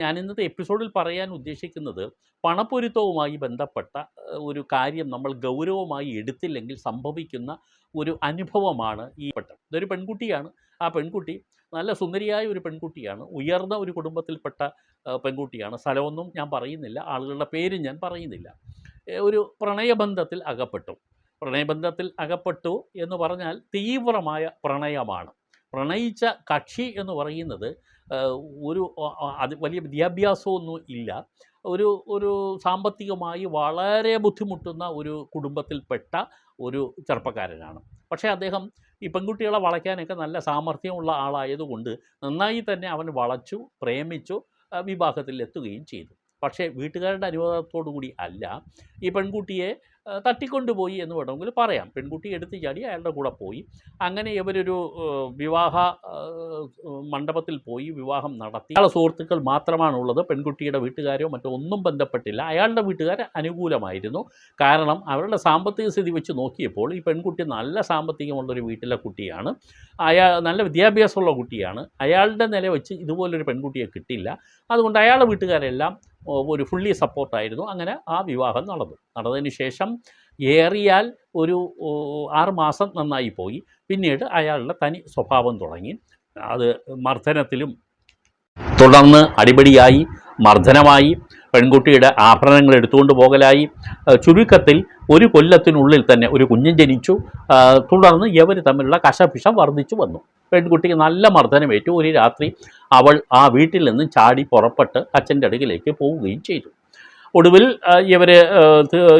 ഞാൻ ഇന്നത്തെ എപ്പിസോഡിൽ പറയാൻ ഉദ്ദേശിക്കുന്നത് പണപ്പൊരുത്തവുമായി ബന്ധപ്പെട്ട ഒരു കാര്യം നമ്മൾ ഗൗരവമായി എടുത്തില്ലെങ്കിൽ സംഭവിക്കുന്ന ഒരു അനുഭവമാണ് ഈ പെട്ടത് ഇതൊരു പെൺകുട്ടിയാണ്. ആ പെൺകുട്ടി നല്ല സുന്ദരിയായ ഒരു പെൺകുട്ടിയാണ്. ഉയർന്ന ഒരു കുടുംബത്തിൽപ്പെട്ട പെൺകുട്ടിയാണ്. സ്ഥലമൊന്നും ഞാൻ പറയുന്നില്ല. ആളുകളുടെ പേരും ഞാൻ പറയുന്നില്ല. ഒരു പ്രണയബന്ധത്തിൽ അകപ്പെട്ടു. പ്രണയബന്ധത്തിൽ അകപ്പെട്ടു എന്ന് പറഞ്ഞാൽ തീവ്രമായ പ്രണയമാണ്. പ്രണയിച്ച കക്ഷി എന്ന് പറയുന്നത് ഒരു അത് വലിയ വിദ്യാഭ്യാസമൊന്നും ഇല്ല. ഒരു ഒരു സാമ്പത്തികമായി വളരെ ബുദ്ധിമുട്ടുന്ന ഒരു കുടുംബത്തിൽപ്പെട്ട ഒരു ചെറുപ്പക്കാരനാണ്. പക്ഷേ അദ്ദേഹം ഈ പെൺകുട്ടികളെ വളയ്ക്കാനൊക്കെ നല്ല സാമർഥ്യമുള്ള ആളായതുകൊണ്ട് നന്നായി തന്നെ അവൻ വളച്ചു പ്രേമിച്ചു എത്തുകയും ചെയ്തു. പക്ഷേ വീട്ടുകാരുടെ അനുവാദത്തോടു കൂടി അല്ല. ഈ പെൺകുട്ടിയെ തട്ടിക്കൊണ്ടുപോയി എന്ന് വേണമെങ്കിൽ പറയാം. പെൺകുട്ടി എടുത്തു ചാടി അയാളുടെ കൂടെ പോയി. അങ്ങനെ ഇവരൊരു വിവാഹ മണ്ഡപത്തിൽ പോയി വിവാഹം നടത്തി. അയാളെ സുഹൃത്തുക്കൾ മാത്രമാണുള്ളത്. പെൺകുട്ടിയുടെ വീട്ടുകാരോ മറ്റോ ഒന്നും ബന്ധപ്പെട്ടില്ല. അയാളുടെ വീട്ടുകാർ അനുകൂലമായിരുന്നു. കാരണം അവരുടെ സാമ്പത്തിക സ്ഥിതി വെച്ച് നോക്കിയപ്പോൾ ഈ പെൺകുട്ടി നല്ല സാമ്പത്തികമുള്ളൊരു വീട്ടിലെ കുട്ടിയാണ്. അയാൾ നല്ല വിദ്യാഭ്യാസമുള്ള കുട്ടിയാണ്. അയാളുടെ നില വെച്ച് ഇതുപോലൊരു പെൺകുട്ടിയെ കിട്ടില്ല. അതുകൊണ്ട് അയാളുടെ വീട്ടുകാരെല്ലാം ഒരു ഫുള്ളി സപ്പോർട്ടായിരുന്നു. അങ്ങനെ ആ വിവാഹം നടന്നു. നടന്നതിന് ശേഷം ഏറിയാൽ ഒരു ആറുമാസം ആറ് മാസം നന്നായി പോയി. പിന്നീട് അയാളുടെ തനി സ്വഭാവം തുടങ്ങി. അത് മർദ്ദനത്തിലും തുടർന്ന് അടിപടിയായി മർദ്ദനമായി പെൺകുട്ടിയുടെ ആഭരണങ്ങൾ എടുത്തുകൊണ്ട് പോകലായി. ചുരുക്കത്തിൽ ഒരു കൊല്ലത്തിനുള്ളിൽ തന്നെ ഒരു കുഞ്ഞ് ജനിച്ചു. തുടർന്ന് ഇവർ തമ്മിലുള്ള കശപിശം വർദ്ധിച്ചു വന്നു. പെൺകുട്ടിക്ക് നല്ല മർദ്ദനമേറ്റു ഒരു രാത്രി അവൾ ആ വീട്ടിൽ നിന്നും ചാടി പുറപ്പെട്ട് അച്ഛന്റെ അടുക്കിലേക്ക് പോവുകയും ചെയ്തു. ഒടുവിൽ ഇവർ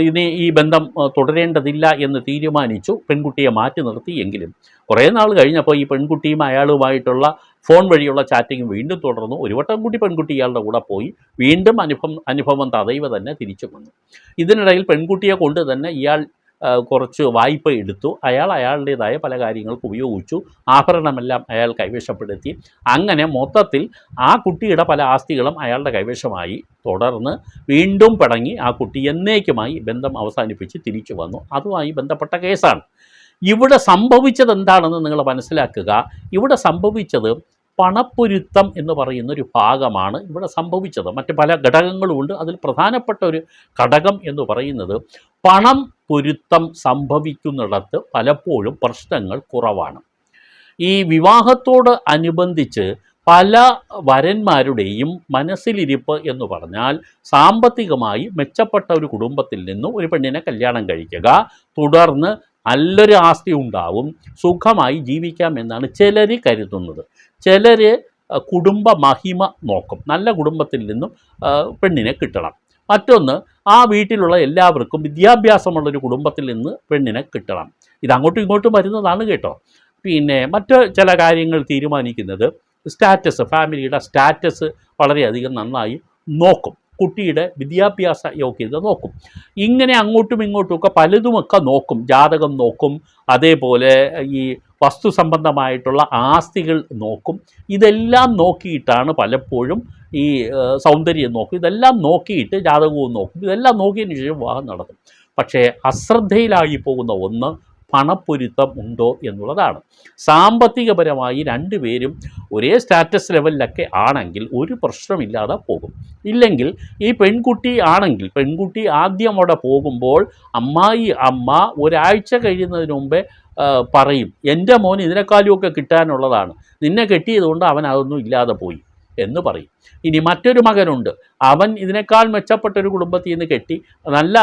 ഇനി ഈ ബന്ധം തുടരേണ്ടതില്ല എന്ന് തീരുമാനിച്ചു. പെൺകുട്ടിയെ മാറ്റി നിർത്തി എങ്കിലും കുറേ നാൾ കഴിഞ്ഞപ്പോൾ ഈ പെൺകുട്ടിയും അയാളുമായിട്ടുള്ള ഫോൺ വഴിയുള്ള ചാറ്റിങ് വീണ്ടും തുടർന്നു. ഒരു വട്ടം കൂടി പെൺകുട്ടി ഇയാളുടെ കൂടെ പോയി. വീണ്ടും അനുഭവം അനുഭവം തതൈവ തന്നെ തിരിച്ചു വന്നു. ഇതിനിടയിൽ പെൺകുട്ടിയെ കൊണ്ട് തന്നെ ഇയാൾ കുറച്ച് വായ്പ എടുത്തു. അയാൾ അയാളുടേതായ പല കാര്യങ്ങൾക്ക് ഉപയോഗിച്ചു. ആഭരണമെല്ലാം അയാൾ കൈവശപ്പെടുത്തി. അങ്ങനെ മൊത്തത്തിൽ ആ കുട്ടിയുടെ പല ആസ്തികളും അയാളുടെ കൈവശമായി. തുടർന്ന് വീണ്ടും പടങ്ങി ആ കുട്ടി എന്നേക്കുമായി ബന്ധം അവസാനിപ്പിച്ച് തിരിച്ചു വന്നു. അതുമായി ബന്ധപ്പെട്ട കേസാണ്. ഇവിടെ സംഭവിച്ചത് എന്താണെന്ന് നിങ്ങൾ മനസ്സിലാക്കുക. ഇവിടെ സംഭവിച്ചത് പണപ്പൊരുത്തം എന്ന് പറയുന്ന ഒരു ഭാഗമാണ് ഇവിടെ സംഭവിച്ചത്. മറ്റ് പല ഘടകങ്ങളുമുണ്ട്. അതിൽ പ്രധാനപ്പെട്ട ഒരു ഘടകം എന്ന് പറയുന്നത് പണം പൊരുത്തം സംഭവിക്കുന്നിടത്ത് പലപ്പോഴും പ്രശ്നങ്ങൾ കുറവാണ്. ഈ വിവാഹത്തോട് അനുബന്ധിച്ച് പല വരന്മാരുടെയും മനസ്സിലിരിപ്പ് എന്ന് പറഞ്ഞാൽ സാമ്പത്തികമായി മെച്ചപ്പെട്ട ഒരു കുടുംബത്തിൽ നിന്നും ഒരു പെണ്ണിനെ കല്യാണം കഴിക്കുക തുടർന്ന് നല്ലൊരു ആസ്തി ഉണ്ടാവും സുഖമായി ജീവിക്കാം എന്നാണ് ചിലർ കരുതുന്നത്. ചിലർ കുടുംബ മഹിമ നോക്കും. നല്ല കുടുംബത്തിൽ നിന്നും പെണ്ണിനെ കിട്ടണം. മറ്റൊന്ന് ആ വീട്ടിലുള്ള എല്ലാവർക്കും വിദ്യാഭ്യാസമുള്ളൊരു കുടുംബത്തിൽ നിന്ന് പെണ്ണിനെ കിട്ടണം. ഇത് അങ്ങോട്ടും ഇങ്ങോട്ടും വരുന്നതാണ് കേട്ടോ. പിന്നെ മറ്റ് ചില കാര്യങ്ങൾ തീരുമാനിക്കുന്നത് സ്റ്റാറ്റസ് ഫാമിലിയുടെ സ്റ്റാറ്റസ് വളരെയധികം നന്നായി നോക്കും. കുട്ടിയുടെ വിദ്യാഭ്യാസ യോഗ്യത നോക്കും. ഇങ്ങനെ അങ്ങോട്ടും ഇങ്ങോട്ടും ഒക്കെ പലതുമൊക്കെ നോക്കും. ജാതകം നോക്കും. അതേപോലെ ഈ വസ്തു സംബന്ധമായിട്ടുള്ള ആസ്തികൾ നോക്കും. ഇതെല്ലാം നോക്കിയിട്ടാണ് പലപ്പോഴും ഈ സൗന്ദര്യം നോക്കും. ഇതെല്ലാം നോക്കിയിട്ട് ജാതകവും നോക്കും. ഇതെല്ലാം നോക്കിയതിന് ശേഷം വിവാഹം നടത്തും. പക്ഷേ അശ്രദ്ധയിലായി പോകുന്ന ഒന്ന് പണപ്പൊരുത്തം ഉണ്ടോ എന്നുള്ളതാണ്. സാമ്പത്തികപരമായി രണ്ടുപേരും ഒരേ സ്റ്റാറ്റസ് ലെവലിലൊക്കെ ആണെങ്കിൽ ഒരു പ്രശ്നമില്ലാതെ പോകും. ഇല്ലെങ്കിൽ ഈ പെൺകുട്ടി ആണെങ്കിൽ പെൺകുട്ടി ആദ്യം അവിടെ പോകുമ്പോൾ അമ്മായി അമ്മ ഒരാഴ്ച കഴിയുന്നതിന് മുമ്പേ പറയും എന്റെ മോൻ ഇതിനേക്കാളുമൊക്കെ കിട്ടാനുള്ളതാണ്. നിന്നെ കെട്ടിയതുകൊണ്ട് അവൻ അതൊന്നും ഇല്ലാതെ പോയി. എന്ന് പറയും. ഇനി മറ്റൊരു മകനുണ്ട്. അവൻ ഇതിനേക്കാൾ മെച്ചപ്പെട്ട ഒരു കുടുംബത്തിൽ നിന്ന് കെട്ടി നല്ല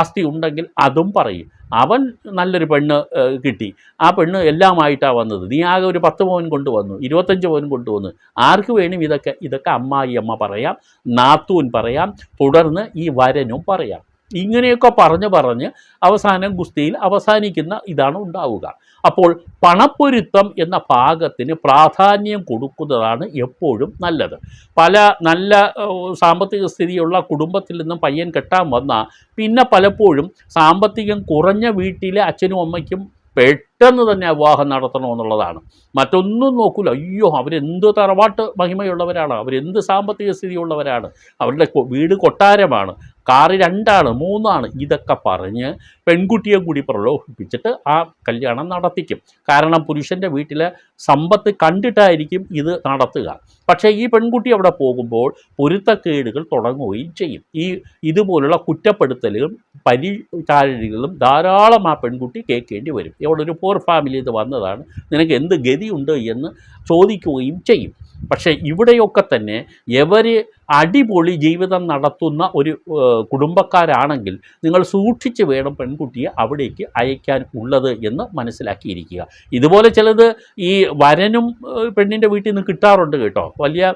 ആസ്തി ഉണ്ടെങ്കിൽ അതും പറയും. അവൻ നല്ലൊരു പെണ്ണ് കിട്ടി. ആ പെണ്ണ് എല്ലാമായിട്ടാണ് വന്നത്. നീ ആകെ ഒരു പത്ത് പവൻ കൊണ്ടുവന്നു ഇരുപത്തഞ്ച് പവൻ കൊണ്ടുവന്നു ആർക്ക് വേണം ഇതൊക്കെ ഇതൊക്കെ അമ്മായി അമ്മ പറയാം നാത്തൂൻ പറയാം തുടർന്ന് ഈ വരനും പറയാം. ഇങ്ങനെയൊക്കെ പറഞ്ഞ് പറഞ്ഞ് അവസാനം ഗുസ്തിയിൽ അവസാനിക്കുന്ന ഇതാണ് ഉണ്ടാവുക. അപ്പോൾ പണപ്പൊരുത്തം എന്ന ഭാഗത്തിന് പ്രാധാന്യം കൊടുക്കുന്നതാണ് എപ്പോഴും നല്ലത്. പല നല്ല സാമ്പത്തിക സ്ഥിതിയുള്ള കുടുംബത്തിൽ നിന്നും പയ്യൻ കെട്ടാൻ വന്നാൽ പിന്നെ പലപ്പോഴും സാമ്പത്തികം കുറഞ്ഞ വീട്ടിലെ അച്ഛനും അമ്മയ്ക്കും പെട്ടെന്ന് തന്നെ വിവാഹം നടത്തണമെന്നുള്ളതാണ് മറ്റൊന്നും നോക്കൂല. അയ്യോ അവരെന്ത് തറവാട്ട് മഹിമയുള്ളവരാണ്. അവരെന്ത് സാമ്പത്തിക സ്ഥിതിയുള്ളവരാണ്. അവരുടെ വീട് കൊട്ടാരമാണ്. കാറ് രണ്ടാണ് മൂന്നാണ്. ഇതൊക്കെ പറഞ്ഞ് പെൺകുട്ടിയെ കൂടി പ്രലോഭിപ്പിച്ചിട്ട് ആ കല്യാണം നടത്തിക്കും. കാരണം പുരുഷന്റെ വീട്ടിലെ സമ്പത്ത് കണ്ടിട്ടായിരിക്കും ഇത് നടത്തുക. പക്ഷേ ഈ പെൺകുട്ടി അവിടെ പോകുമ്പോൾ പൊരുത്തക്കേടുകൾ തുടങ്ങുകയും ചെയ്യും. ഈ ഇതുപോലുള്ള കുറ്റപ്പെടുത്തലുകളും പരിചാരികളും ധാരാളം ആ പെൺകുട്ടി കേൾക്കേണ്ടി വരും. ഇവിടെ ഒരു പോർ നിന്ന് വന്നതാണ്. നിനക്ക് എന്ത് ഗതിയുണ്ട് എന്ന് ചോദിക്കുകയും ചെയ്യും. പക്ഷേ ഇവിടെയൊക്കെ തന്നെ എവർ അടിപൊളി ജീവിതം നടത്തുന്ന ഒരു കുടുംബക്കാരാണെങ്കിൽ നിങ്ങൾ സൂക്ഷിച്ച് വേണം പെൺകുട്ടിയെ അവിടേക്ക് അയക്കാൻ ഉള്ളത് എന്ന് മനസ്സിലാക്കിയിരിക്കുക. ഇതുപോലെ ചിലത് ഈ വരനും പെണ്ണിന്റെ വീട്ടിൽ നിന്ന് കിട്ടാറുണ്ട് കേട്ടോ. വലിയ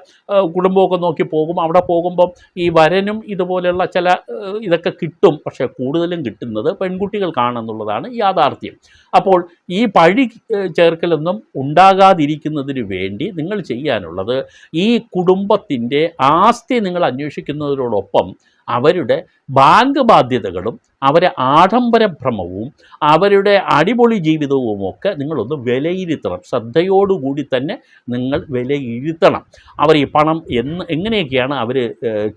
കുടുംബമൊക്കെ നോക്കി പോകും. അവിടെ പോകുമ്പം ഈ വരനും ഇതുപോലെയുള്ള ചില ഇതൊക്കെ കിട്ടും. പക്ഷേ കൂടുതലും കിട്ടുന്നത് പെൺകുട്ടികൾക്കാണെന്നുള്ളതാണ് യാഥാർത്ഥ്യം. അപ്പോൾ ഈ പഴി ചേർക്കലൊന്നും ഉണ്ടാകാതിരിക്കുന്നതിന് വേണ്ടി നിങ്ങൾ ചെയ്യാനുള്ളത് ഈ കുടുംബത്തിന്റെ ആസ്തി നിങ്ങൾ അന്വേഷിക്കുന്നതിനോടൊപ്പം അവരുടെ ബാങ്ക് ബാധ്യതകളും അവരെ ആഡംബര ഭ്രമവും അവരുടെ അടിപൊളി ജീവിതവും ഒക്കെ നിങ്ങളൊന്ന് വിലയിരുത്തണം. ശ്രദ്ധയോടുകൂടി തന്നെ നിങ്ങൾ വിലയിരുത്തണം. അവർ ഈ പണം എന്ന് എങ്ങനെയൊക്കെയാണ് അവർ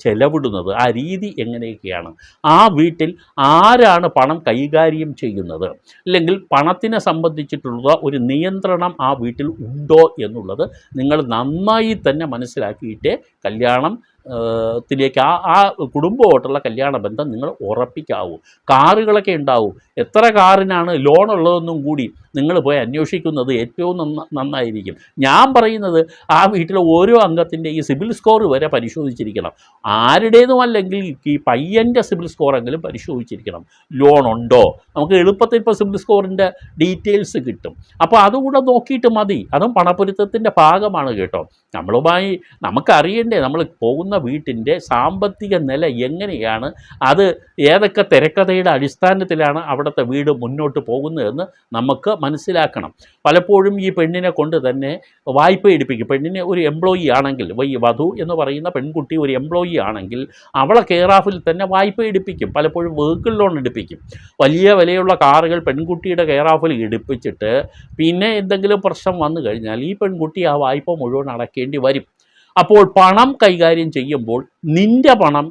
ചെലവിടുന്നത്? ആ രീതി എങ്ങനെയൊക്കെയാണ്? ആ വീട്ടിൽ ആരാണ് പണം കൈകാര്യം ചെയ്യുന്നത്? അല്ലെങ്കിൽ പണത്തിനെ സംബന്ധിച്ചിട്ടുള്ള ഒരു നിയന്ത്രണം ആ വീട്ടിൽ ഉണ്ടോ എന്നുള്ളത് നിങ്ങൾ നന്നായി തന്നെ മനസ്സിലാക്കിയിട്ടേ കല്യാണം ത്തിലേക്ക് ആ ആ കുടുംബമായിട്ടുള്ള കല്യാണ ബന്ധം നിങ്ങൾ ഉറപ്പിക്കാവൂ. കാറുകളൊക്കെ ഉണ്ടാവും. എത്ര കാറിനാണ് ലോൺ ഉള്ളതെന്നും കൂടി നിങ്ങൾ പോയി അന്വേഷിക്കുന്നത് ഏറ്റവും നന്ന നന്നായിരിക്കും. ഞാൻ പറയുന്നത് ആ വീട്ടിലെ ഓരോ അംഗത്തിന്റെ ഈ സിബിൽ സ്കോർ വരെ പരിശോധിച്ചിരിക്കണം. ആരുടേതുമല്ലെങ്കിൽ ഈ പയ്യന്റെ സിബിൽ സ്കോറെങ്കിലും പരിശോധിച്ചിരിക്കണം. ലോൺ ഉണ്ടോ? നമുക്ക് എളുപ്പത്തിൽ ഇപ്പോൾ സിബിൽ സ്കോറിന്റെ ഡീറ്റെയിൽസ് കിട്ടും. അപ്പോൾ അതുകൂടെ നോക്കിയിട്ട് മതി. അതും പണപ്പൊരുത്തത്തിന്റെ ഭാഗമാണ് കേട്ടോ. നമ്മളുമായി നമുക്കറിയണ്ടേ നമ്മൾ പോകുന്ന വീട്ടിന്റെ സാമ്പത്തിക നില എങ്ങനെയാണ്? അത് ഏതൊക്കെ തിരക്കഥയുടെ അടിസ്ഥാനത്തിലാണ് അവിടുത്തെ വീട് മുന്നോട്ട് പോകുന്നതെന്ന് നമുക്ക് മനസ്സിലാക്കണം. പലപ്പോഴും ഈ പെണ്ണിനെ കൊണ്ട് തന്നെ വായ്പ എടുപ്പിക്കും. പെണ്ണിനെ ഒരു എംപ്ലോയി ആണെങ്കിൽ വൈ വധു എന്ന് പറയുന്ന പെൺകുട്ടി ഒരു എംപ്ലോയി ആണെങ്കിൽ അവളെ കെയർ ഓഫിൽ തന്നെ വായ്പ എടുപ്പിക്കും. പലപ്പോഴും വെഹിക്കിൾ ലോൺ എടുപ്പിക്കും. വലിയ വിലയുള്ള കാറുകൾ പെൺകുട്ടിയുടെ കെയർ ഓഫിൽ എടുപ്പിച്ചിട്ട് പിന്നെ എന്തെങ്കിലും പ്രശ്നം വന്നു കഴിഞ്ഞാൽ ഈ പെൺകുട്ടി ആ വായ്പ മുഴുവൻ അടയ്ക്കേണ്ടി വരും. അപ്പോൾ പണം കൈകാര്യം ചെയ്യുമ്പോൾ നിന്റെ പണം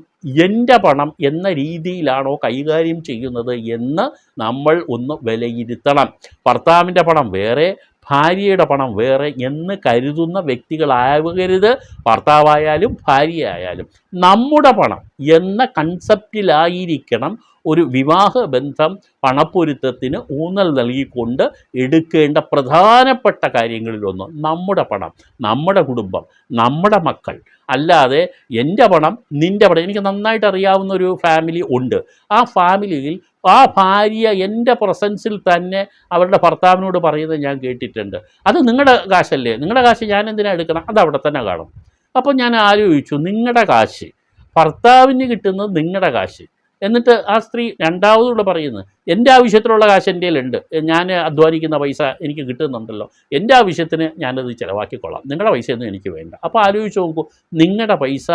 എന്റെ പണം എന്ന രീതിയിലാണോ കൈകാര്യം ചെയ്യുന്നത് എന്ന് നമ്മൾ ഒന്ന് വിലയിരുത്തണം. ഭർത്താവിന്റെ പണം വേറെ ഭാര്യയുടെ പണം വേറെ എന്ന് കരുതുന്ന വ്യക്തികളാകരുത് ഭർത്താവായാലും ഭാര്യയായാലും. നമ്മുടെ പണം എന്ന കൺസെപ്റ്റിലായിരിക്കണം ഒരു വിവാഹ ബന്ധം പണപ്പൊരുത്തത്തിന് ഊന്നൽ നൽകിക്കൊണ്ട് എടുക്കേണ്ട പ്രധാനപ്പെട്ട കാര്യങ്ങളിലൊന്ന് നമ്മുടെ പണം നമ്മുടെ കുടുംബം നമ്മുടെ മക്കൾ. അല്ലാതെ എന്റെ പണം നിന്റെ പണം എനിക്ക് നന്നായിട്ട് അറിയാവുന്ന ഒരു ഫാമിലി ഉണ്ട്. ആ ഫാമിലിയിൽ ആ ഭാര്യ എന്റെ പ്രസൻസിൽ തന്നെ അവരുടെ ഭർത്താവിനോട് പറയുന്നത് ഞാൻ കേട്ടിട്ടുണ്ട്. അത് നിങ്ങളുടെ കാശല്ലേ? നിങ്ങളുടെ കാശ് ഞാൻ എന്തിനാണ് എടുക്കണം? അത് അവിടെ തന്നെ കാണും. അപ്പോൾ ഞാൻ ആലോചിച്ചു നിങ്ങളുടെ കാശ് ഭർത്താവിന് കിട്ടുന്നത് നിങ്ങളുടെ കാശ്. എന്നിട്ട് ആ സ്ത്രീ രണ്ടാമതുകൂടെ പറയുന്നത് എന്റെ ആവശ്യത്തിനുള്ള കാശ് എന്റെ കയ്യിലുണ്ട് ഞാൻ അധ്വാനിക്കുന്ന പൈസ എനിക്ക് കിട്ടുന്നുണ്ടല്ലോ. എന്റെ ആവശ്യത്തിന് ഞാനത് ചിലവാക്കിക്കൊള്ളാം. നിങ്ങളുടെ പൈസയൊന്നും എനിക്ക് വേണ്ട. അപ്പോൾ ആലോചിച്ച് നോക്കൂ നിങ്ങളുടെ പൈസ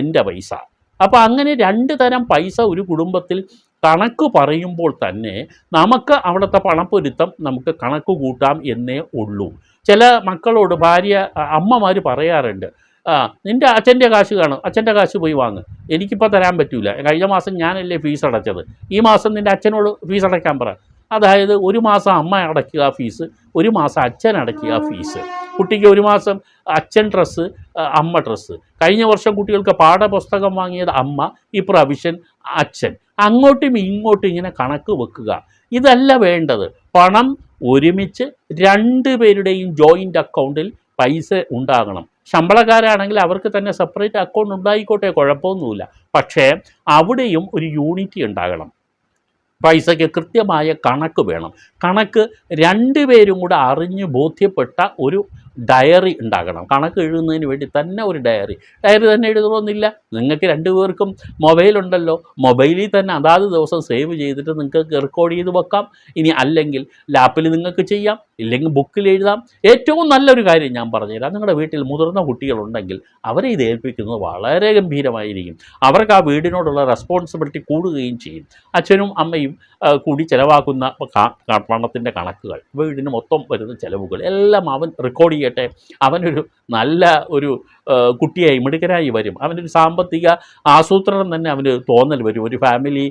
എന്റെ പൈസ. അപ്പോൾ അങ്ങനെ രണ്ട് തരം പൈസ ഒരു കുടുംബത്തിൽ കണക്ക് പറയുമ്പോൾ തന്നെ നമുക്ക് അവിടുത്തെ പണപ്പൊരുത്തം നമുക്ക് കണക്ക് കൂട്ടാം എന്നേ ഉള്ളൂ. ചില മക്കളോട് ഭാര്യ അമ്മമാർ പറയാറുണ്ട് ആ നിന്റെ അച്ഛന്റെ കാശ് കാണും. അച്ഛന്റെ കാശ് പോയി വാങ്ങ്. എനിക്കിപ്പോൾ തരാൻ പറ്റില്ല കഴിഞ്ഞ മാസം ഞാനല്ലേ ഫീസ് അടച്ചത്. ഈ മാസം നിന്റെ അച്ഛനോട് ഫീസ് അടയ്ക്കാൻ പറ. അതായത് ഒരു മാസം അമ്മ അടയ്ക്കുക ഫീസ് ഒരു മാസം അച്ഛൻ അടയ്ക്കുക ഫീസ് കുട്ടിക്ക് ഒരു മാസം അച്ഛൻ ഡ്രസ്സ് അമ്മ ഡ്രസ്സ് കഴിഞ്ഞ വർഷം കുട്ടികൾക്ക് പാഠപുസ്തകം വാങ്ങിയത് അമ്മ ഇപ്രാവശ്യം അച്ഛൻ. അങ്ങോട്ടും ഇങ്ങോട്ടും ഇങ്ങനെ കണക്ക് വെക്കുക. ഇതല്ല വേണ്ടത്. പണം ഒരുമിച്ച് രണ്ട് പേരുടെയും ജോയിന്റ് അക്കൗണ്ടിൽ പൈസ ഉണ്ടാകണം. ശമ്പളക്കാരാണെങ്കിൽ അവർക്ക് തന്നെ സെപ്പറേറ്റ് അക്കൗണ്ട് ഉണ്ടായിക്കോട്ടെ കുഴപ്പമൊന്നുമില്ല. പക്ഷേ അവിടെയും ഒരു യൂണിറ്റി ഉണ്ടാകണം. പൈസയ്ക്ക് കൃത്യമായ കണക്ക് വേണം. കണക്ക് രണ്ടുപേരും കൂടെ അറിഞ്ഞ് ബോധ്യപ്പെട്ട ഒരു ഡയറി ഉണ്ടാക്കണം കണക്ക് എഴുതുന്നതിന് വേണ്ടി തന്നെ ഒരു ഡയറി ഡയറി തന്നെ എഴുതണമെന്നില്ല. നിങ്ങൾക്ക് രണ്ടുപേർക്കും മൊബൈലുണ്ടല്ലോ മൊബൈലിൽ തന്നെ അതാത് ദിവസം സേവ് ചെയ്തിട്ട് നിങ്ങൾക്ക് റെക്കോർഡ് ചെയ്ത് വെക്കാം. ഇനി അല്ലെങ്കിൽ ലാപ്പിൽ നിങ്ങൾക്ക് ചെയ്യാം. ഇല്ലെങ്കിൽ ബുക്കിൽ എഴുതാം. ഏറ്റവും നല്ലൊരു കാര്യം ഞാൻ പറഞ്ഞുതരാം. നിങ്ങളുടെ വീട്ടിൽ മുതിർന്ന കുട്ടികളുണ്ടെങ്കിൽ അവരെ ഇത് ഏൽപ്പിക്കുന്നത് വളരെ ഗംഭീരമായിരിക്കും. അവർക്ക് ആ വീടിനോടുള്ള റെസ്പോൺസിബിലിറ്റി കൂടുകയും ചെയ്യും. അച്ഛനും അമ്മയും കൂടി ചിലവാക്കുന്ന പണത്തിന്റെ കണക്കുകൾ വീടിന് മൊത്തം വരുന്ന ചിലവുകൾ എല്ലാം അവൻ റെക്കോർഡ് ചെയ്യട്ടെ അവനൊരു നല്ല ഒരു കുട്ടിയായി മിടുക്കനായി വരും. അവനൊരു സാമ്പത്തിക ആസൂത്രണം തന്നെ അവന് തോന്നൽ വരും. ഒരു ഫാമിലി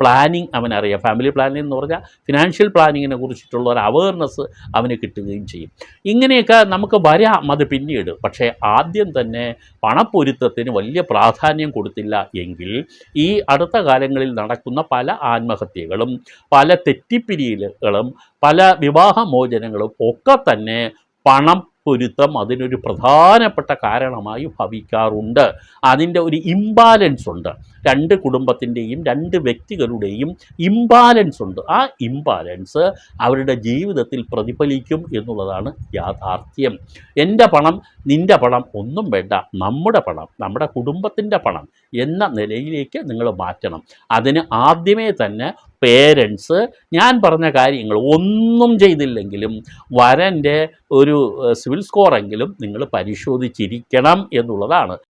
പ്ലാനിങ് അവനറിയാം. ഫാമിലി പ്ലാനിങ് എന്ന് പറഞ്ഞാൽ ഫിനാൻഷ്യൽ പ്ലാനിങ്ങിനെ കുറിച്ചിട്ടുള്ള ഒരു അവയർനെസ് അവന് കിട്ടുകയും ചെയ്യും. ഇങ്ങനെയൊക്കെ നമുക്ക് വരാം അത് പിന്നീട്. പക്ഷേ ആദ്യം തന്നെ പണപ്പൊരുത്തത്തിന് വലിയ പ്രാധാന്യം കൊടുത്തില്ല എങ്കിൽ ഈ അടുത്ത കാലങ്ങളിൽ നടക്കുന്ന പല ആത്മഹത്യകളും പല തെറ്റിപ്പിരിയലുകളും പല വിവാഹമോചനങ്ങളും ഒക്കെ തന്നെ പണം പൊരുത്തം അതിനൊരു പ്രധാനപ്പെട്ട കാരണമായി ഭവിക്കാറുണ്ട്. അതിന്റെ ഒരു ഇംബാലൻസ് ഉണ്ട്. രണ്ട് കുടുംബത്തിന്റെയും രണ്ട് വ്യക്തികളുടെയും ഇംബാലൻസ് ഉണ്ട്. ആ ഇംബാലൻസ് അവരുടെ ജീവിതത്തിൽ പ്രതിഫലിക്കും എന്നുള്ളതാണ് യാഥാർത്ഥ്യം. എന്റെ പണം നിന്റെ പണം ഒന്നും വേണ്ട. നമ്മുടെ പണം നമ്മുടെ കുടുംബത്തിന്റെ പണം എന്ന നിലയിലേക്ക് നിങ്ങൾ മാറ്റണം. അതിന് ആദ്യമേ തന്നെ പേരൻസ് ഞാൻ പറഞ്ഞ കാര്യങ്ങൾ ഒന്നും ചെയ്തില്ലെങ്കിലും വരന്റെ ഒരു സിവിൽ സ്കോറെങ്കിലും നിങ്ങൾ പരിശോധിച്ചിരിക്കണം എന്നുള്ളതാണ്.